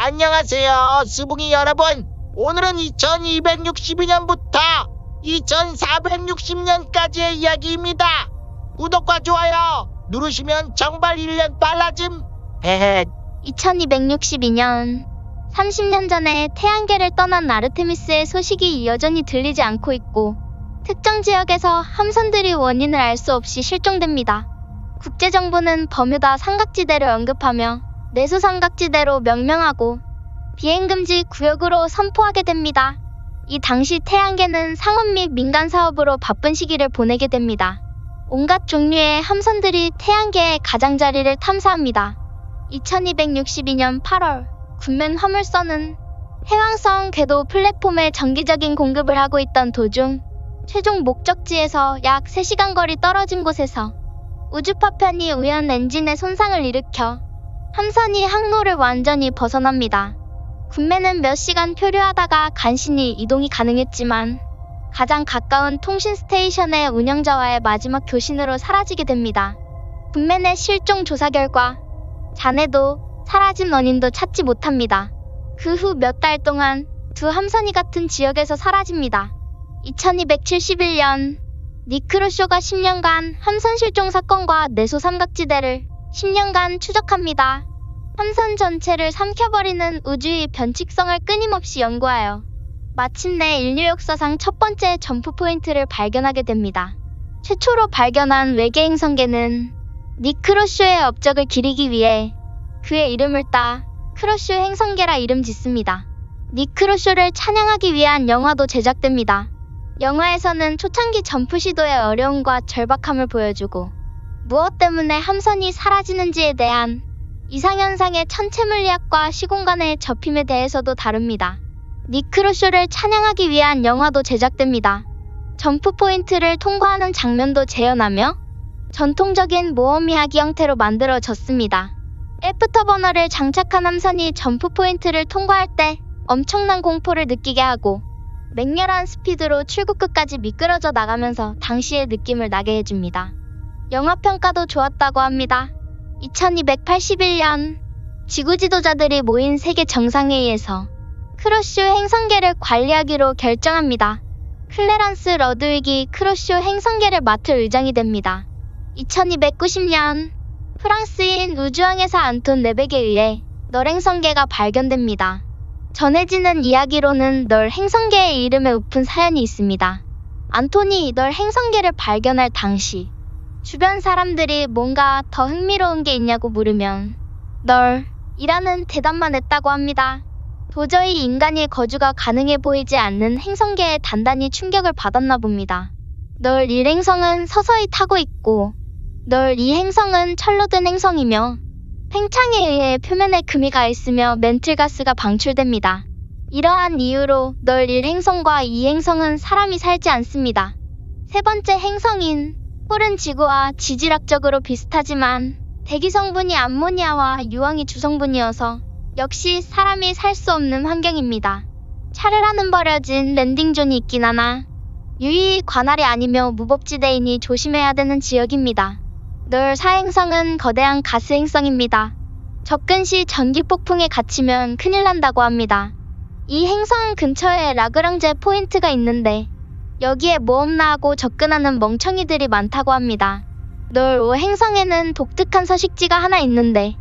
안녕하세요, 스붕이 여러분. 오늘은 2262년부터 2460년까지의 이야기입니다. 구독과 좋아요 누르시면 정말 1년 빨라짐. 헤헤. 2262년 30년 전에 태양계를 떠난 아르테미스의 소식이 여전히 들리지 않고 있고 특정 지역에서 함선들이 원인을 알 수 없이 실종됩니다. 국제정부는 버뮤다 삼각지대를 언급하며 내수 삼각지대로 명명하고 비행금지 구역으로 선포하게 됩니다. 이 당시 태양계는 상업 및 민간 사업으로 바쁜 시기를 보내게 됩니다. 온갖 종류의 함선들이 태양계의 가장자리를 탐사합니다. 2262년 8월 군맨 화물선은 해왕성 궤도 플랫폼에 정기적인 공급을 하고 있던 도중 최종 목적지에서 약 3시간 거리 떨어진 곳에서 우주파편이 우연 엔진에 손상을 일으켜 함선이 항로를 완전히 벗어납니다. 군맨은 몇 시간 표류하다가 간신히 이동이 가능했지만 가장 가까운 통신 스테이션의 운영자와의 마지막 교신으로 사라지게 됩니다. 군맨의 실종 조사 결과 자네도 사라진 원인도 찾지 못합니다. 그 후 몇 달 동안 두 함선이 같은 지역에서 사라집니다. 2271년 니크로쇼가 10년간 함선 실종 사건과 내소 삼각지대를 10년간 추적합니다. 함선 전체를 삼켜버리는 우주의 변칙성을 끊임없이 연구하여 마침내 인류 역사상 첫 번째 점프 포인트를 발견하게 됩니다. 최초로 발견한 외계 행 성계는 니크로쇼의 업적을 기리기 위해 그의 이름을 따 크로쇼 행성계라 이름 짓습니다. 니크로쇼를 찬양하기 위한 영화도 제작됩니다. 영화에서는 초창기 점프 시도의 어려움과 절박함을 보여주고 무엇 때문에 함선이 사라지는지에 대한 이상현상의 천체물리학과 시공간의 접힘에 대해서도 다룹니다. 니크로쇼를 찬양하기 위한 영화도 제작됩니다. 점프 포인트를 통과하는 장면도 재현하며 전통적인 모험 이야기 형태로 만들어졌습니다. 애프터버너를 장착한 함선이 점프 포인트를 통과할 때 엄청난 공포를 느끼게 하고 맹렬한 스피드로 출구 끝까지 미끄러져 나가면서 당시의 느낌을 나게 해줍니다. 영화 평가도 좋았다고 합니다. 2281년 지구 지도자들이 모인 세계 정상회의에서 크로쇼 행성계를 관리하기로 결정합니다. 클레런스 러드윅이 크로쇼 행성계를 맡을 의장이 됩니다. 2290년 프랑스인 우주왕에서 안톤 레벡에 의해 널 행성계가 발견됩니다. 전해지는 이야기로는 널 행성계의 이름에 읊은 사연이 있습니다. 안톤이 널 행성계를 발견할 당시 주변 사람들이 뭔가 더 흥미로운 게 있냐고 물으면 널 이라는 대답만 했다고 합니다. 도저히 인간의 거주가 가능해 보이지 않는 행성계에 단단히 충격을 받았나 봅니다. 널 이 행성은 서서히 타고 있고 널 이 행성은 철로 된 행성이며 팽창에 의해 표면에 금이 가 있으며 멘틀가스가 방출됩니다. 이러한 이유로 널 1행성과 2행성은 사람이 살지 않습니다. 세 번째 행성인 홀은 지구와 지질학적으로 비슷하지만 대기 성분이 암모니아와 유황이 주성분이어서 역시 사람이 살 수 없는 환경입니다. 차례라는 버려진 랜딩존이 있긴 하나 유의히 관할이 아니며 무법지대이니 조심해야 되는 지역입니다. 널 사행성은 거대한 가스 행성입니다. 접근 시 전기 폭풍에 갇히면 큰일 난다고 합니다. 이 행성 근처에 라그랑제 포인트가 있는데 여기에 모험나하고 접근하는 멍청이들이 많다고 합니다. 널5 행성에는 독특한 서식지가 하나 있는데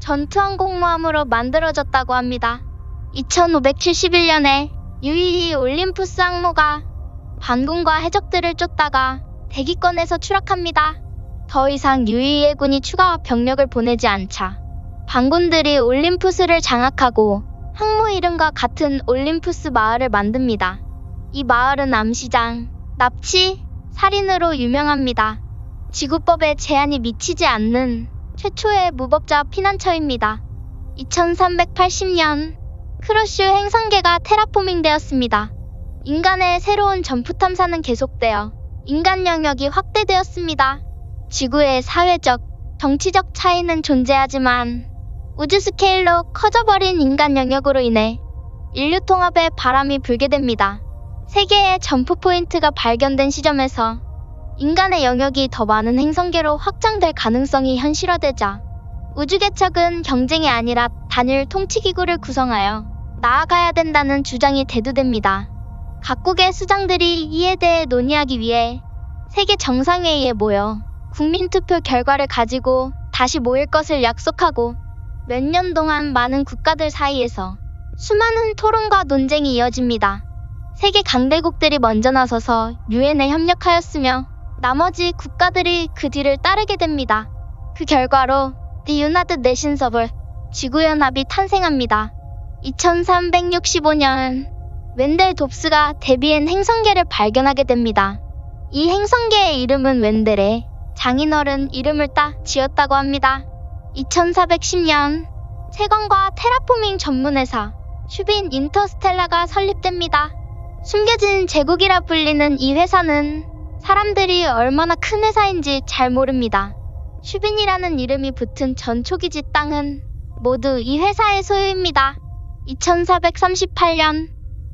전투항공모함으로 만들어졌다고 합니다. 2571년에 유이히 올림푸스 항모가 반군과 해적들을 쫓다가 대기권에서 추락합니다. 더 이상 유이의 군이 추가 병력을 보내지 않자 반군들이 올림푸스를 장악하고 항모 이름과 같은 올림푸스 마을을 만듭니다. 이 마을은 암시장, 납치, 살인으로 유명합니다. 지구법에 제한이 미치지 않는 최초의 무법자 피난처입니다. 2380년 크로슈 행성계가 테라포밍 되었습니다. 인간의 새로운 점프 탐사는 계속되어 인간 영역이 확대되었습니다. 지구의 사회적, 정치적 차이는 존재하지만 우주 스케일로 커져버린 인간 영역으로 인해 인류 통합에 바람이 불게 됩니다. 세계의 점프 포인트가 발견된 시점에서 인간의 영역이 더 많은 행성계로 확장될 가능성이 현실화되자 우주개척은 경쟁이 아니라 단일 통치기구를 구성하여 나아가야 된다는 주장이 대두됩니다. 각국의 수장들이 이에 대해 논의하기 위해 세계 정상회의에 모여 국민투표 결과를 가지고 다시 모일 것을 약속하고 몇 년 동안 많은 국가들 사이에서 수많은 토론과 논쟁이 이어집니다. 세계 강대국들이 먼저 나서서 유엔에 협력하였으며 나머지 국가들이 그 뒤를 따르게 됩니다. 그 결과로 The United Nations of 지구연합이 탄생합니다. 2365년 웬델 돕스가 데비엔 행성계를 발견하게 됩니다. 이 행성계의 이름은 웬델에 장인어른 이름을 따 지었다고 합니다. 2410년 채광과 테라포밍 전문회사 슈빈 인터스텔라가 설립됩니다. 숨겨진 제국이라 불리는 이 회사는 사람들이 얼마나 큰 회사인지 잘 모릅니다. 슈빈이라는 이름이 붙은 전 초기지 땅은 모두 이 회사의 소유입니다. 2438년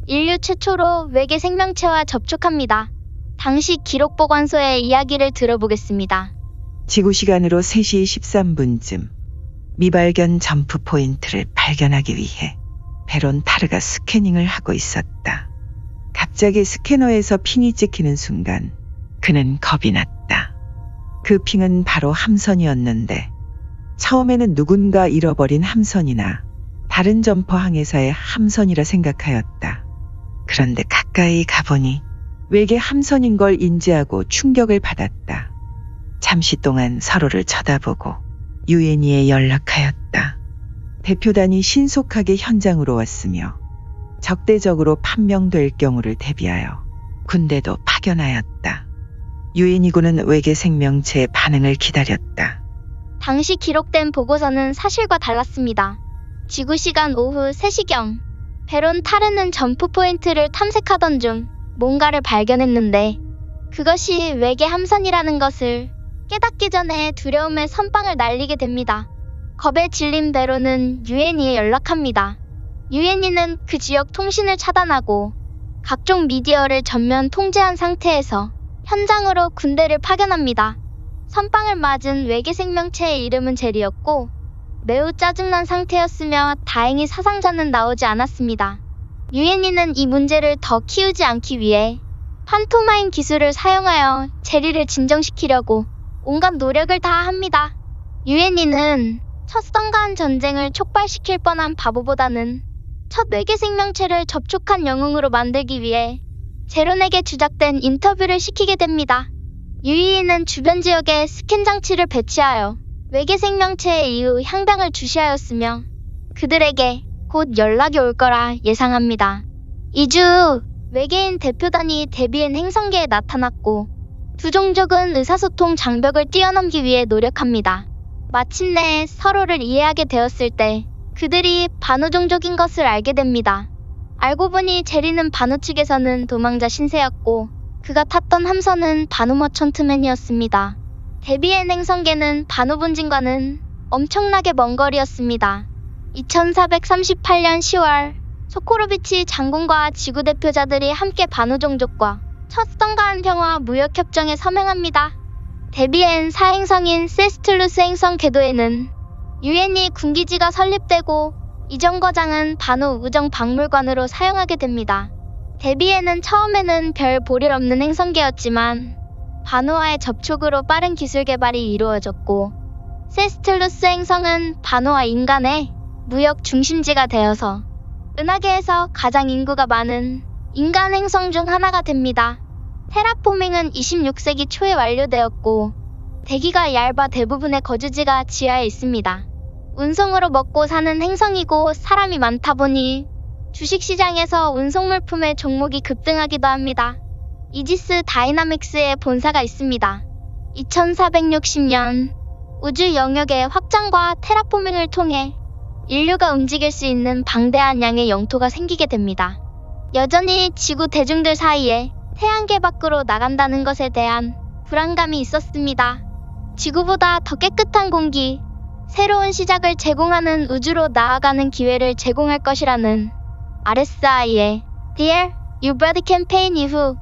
인류 최초로 외계 생명체와 접촉합니다. 당시 기록 보관소의 이야기를 들어보겠습니다. 지구 시간으로 3시 13분쯤 미발견 점프 포인트를 발견하기 위해 베론 타르가 스캐닝을 하고 있었다. 갑자기 스캐너에서 핑이 찍히는 순간 그는 겁이 났다. 그 핑은 바로 함선이었는데 처음에는 누군가 잃어버린 함선이나 다른 점퍼 항해사의 함선이라 생각하였다. 그런데 가까이 가보니 외계 함선인 걸 인지하고 충격을 받았다. 잠시 동안 서로를 쳐다보고 유엔이에 연락하였다. 대표단이 신속하게 현장으로 왔으며 적대적으로 판명될 경우를 대비하여 군대도 파견하였다. 유엔이군은 외계 생명체의 반응을 기다렸다. 당시 기록된 보고서는 사실과 달랐습니다. 지구 시간 오후 3시경, 베론 타르는 점프 포인트를 탐색하던 중 뭔가를 발견했는데 그것이 외계 함선이라는 것을 깨닫기 전에 두려움의 선빵을 날리게 됩니다. 겁에 질린 베론은 유엔이에 연락합니다. 유엔이는 그 지역 통신을 차단하고 각종 미디어를 전면 통제한 상태에서 현장으로 군대를 파견합니다. 선빵을 맞은 외계 생명체의 이름은 젤이었고 매우 짜증난 상태였으며 다행히 사상자는 나오지 않았습니다. 유엔이는 이 문제를 더 키우지 않기 위해 판토마인 기술을 사용하여 제리를 진정시키려고 온갖 노력을 다합니다. 유엔이는 첫 성간 전쟁을 촉발시킬 뻔한 바보보다는 첫 외계 생명체를 접촉한 영웅으로 만들기 위해 제론에게 주작된 인터뷰를 시키게 됩니다. 유이는 주변 지역에 스캔 장치를 배치하여 외계 생명체의 이후 향방을 주시하였으며 그들에게 곧 연락이 올 거라 예상합니다. 2주 외계인 대표단이 데비엔 행성계에 나타났고 두 종족은 의사소통 장벽을 뛰어넘기 위해 노력합니다. 마침내 서로를 이해하게 되었을 때 그들이 바누 종족인 것을 알게 됩니다. 알고 보니 제리는 바누 측에서는 도망자 신세였고 그가 탔던 함선은 바누머천트맨이었습니다. 데비엔 행성계는 바누 본진과는 엄청나게 먼 거리였습니다. 2438년 10월 소코로비치 장군과 지구 대표자들이 함께 바누 종족과 첫 성가한 평화 무역 협정에 서명합니다. 데비엔 사행성인 세스툴루스 행성 궤도에는 유엔이 군기지가 설립되고 이 정거장은 바누 우정 박물관으로 사용하게 됩니다. 데비에는 처음에는 별 볼일 없는 행성계였지만 바누와의 접촉으로 빠른 기술 개발이 이루어졌고 세스툴루스 행성은 바누와 인간의 무역 중심지가 되어서 은하계에서 가장 인구가 많은 인간 행성 중 하나가 됩니다. 테라포밍은 26세기 초에 완료되었고 대기가 얇아 대부분의 거주지가 지하에 있습니다. 운송으로 먹고 사는 행성이고 사람이 많다 보니 주식시장에서 운송물품의 종목이 급등하기도 합니다. 이지스 다이나믹스의 본사가 있습니다. 2460년 우주 영역의 확장과 테라포밍을 통해 인류가 움직일 수 있는 방대한 양의 영토가 생기게 됩니다. 여전히 지구 대중들 사이에 태양계 밖으로 나간다는 것에 대한 불안감이 있었습니다. 지구보다 더 깨끗한 공기, 새로운 시작을 제공하는 우주로 나아가는 기회를 제공할 것이라는 RSI의 Dear You Bird 캠페인 이후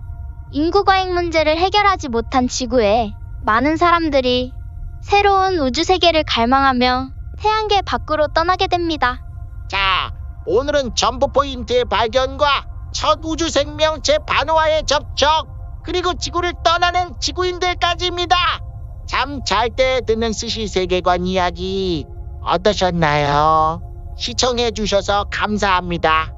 인구 과잉 문제를 해결하지 못한 지구에 많은 사람들이 새로운 우주 세계를 갈망하며 태양계 밖으로 떠나게 됩니다. 자, 오늘은 점프 포인트의 발견과 첫 우주 생명체 반호와의 접촉, 그리고 지구를 떠나는 지구인들까지입니다. 잠 잘 때 듣는 스시 세계관 이야기 어떠셨나요? 시청해 주셔서 감사합니다.